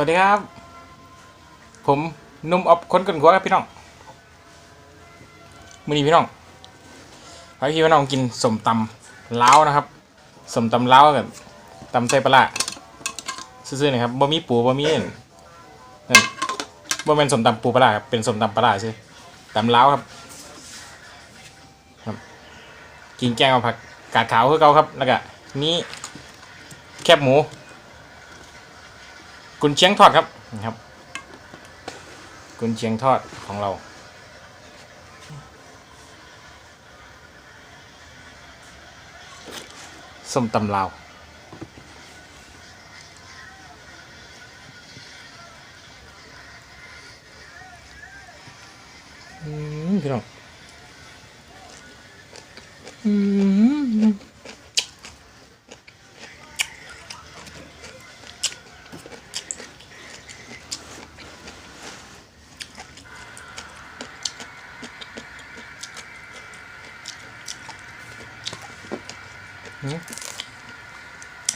วัสดีครับ ผมนุ่มออบคนกันหัวครับพี่น้องมือนี้พี่น้องพาพี่พี่น้องกินสมตำล้านะครับสมตำล้ากับตำไส้ปลาซื่อๆนะครับบ่มีปูบ่มีอั่นนั่นบ่เป็นสมตำปูปลาครับเป็นสมตำปลาร้าซื่อตำล้าครับครับ กินแกงเอาผักกาดขาวคือเกาครับแล้วก็นี่แคบหมู กุนเชียงทอดครับนะครับ กุนเชียงทอดของเรา ส้มตำลาวอืมพี่น้องอืม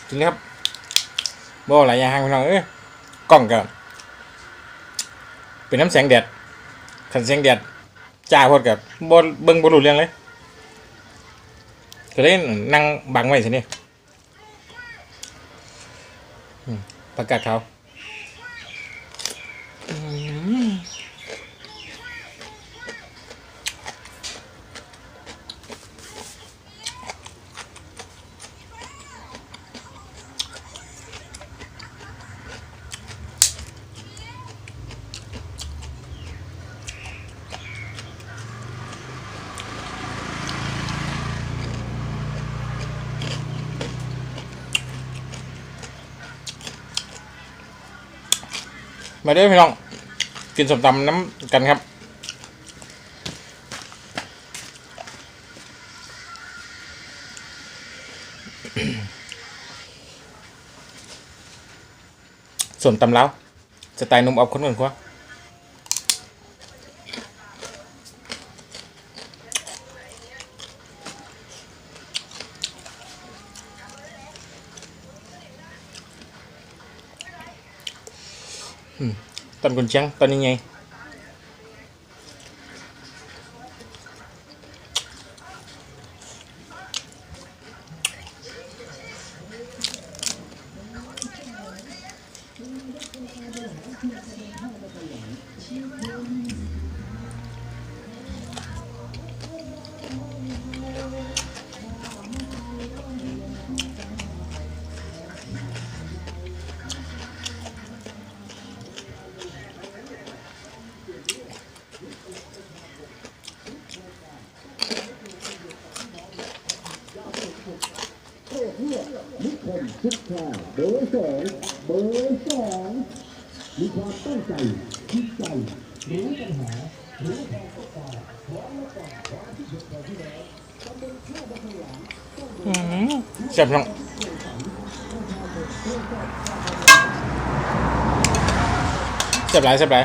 กินครับบ่หลายอย่างพี่น้องเอ้ยกล้องกันเป็นน้ำแสงแดดขันแสงแดดจ้าพอดกับบ่เบิ่งบ่รู้เรื่องเลยก็เลยนั่งบังไว้สินี่ประกาศเขา มาเด้อพี่น้อง กินสมตำน้ำกันครับ ส่วนตำแล้วสไตล์นุ่มออบคนอื่นกว่า ตอนกุนเชียุกทางเบอร์สองเบอร์สองมีความตั้งใจคิดใจรู้ปัญหารู้ความต้องการพร้อมและก่อนความที่สุดขอที่แล้วตำบลข้าวบังหลังเสียบพี่น้องเสียบหลายเสียบหล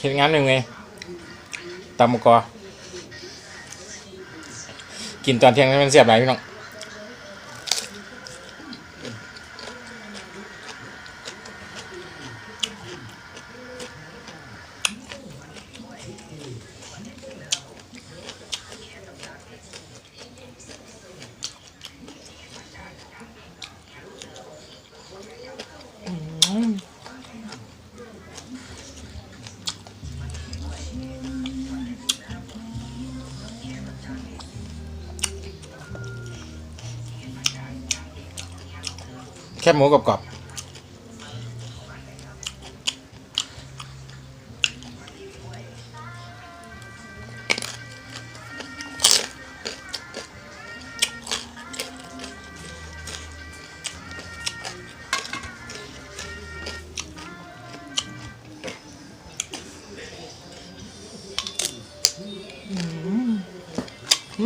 เห็นงานหนึ่งไงตำมะกอกินตอนเที่ยงนั้นมันเสียบหลายพี่น้อง แคบหมูกรอบๆ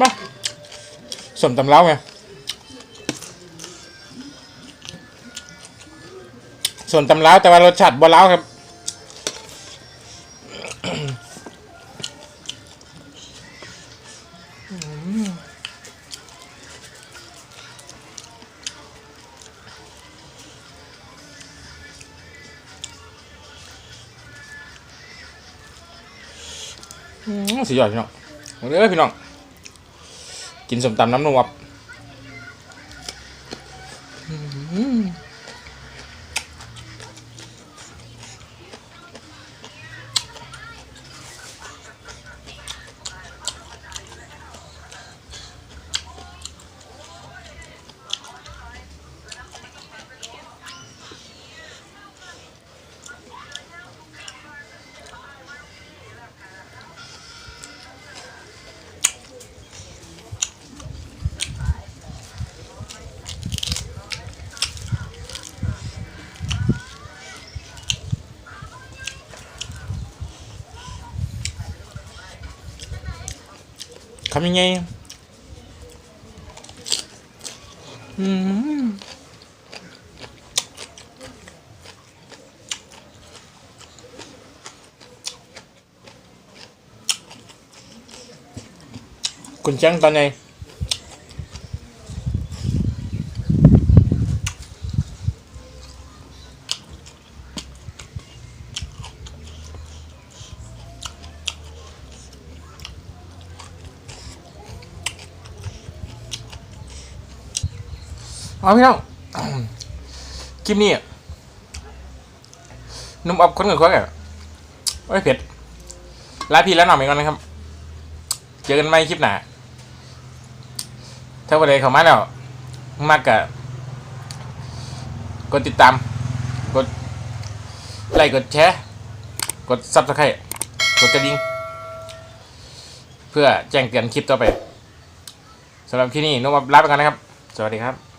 มาสมตำเล้าไง ส่วนตำล้าแต่ว่ารสชาติบ่ล้าครับ สียอดพี่น้องเด้อยพี่น้อง กินสมตำน้ำนวบ มคำยังไงอืมคุณแจ้งตอนไหน เอาพี่น้องคลิปนี้นุ่มอบคนกับคนอะโอ้ยเผ็ดลาพี่แล้วหน่อยไปก่อนนะครับ เจอกันใหม่คลิปหน้าถ้าวันใดเขามาแล้วมากกะกดติดตาม กดไลค์กดแชร์ กดซับสไครต์กดกระดิ่งเพื่อแจ้งเตือนคลิปต่อไปสำหรับที่นี่นุ่มอบลาไปก่อนนะครับ สวัสดีครับ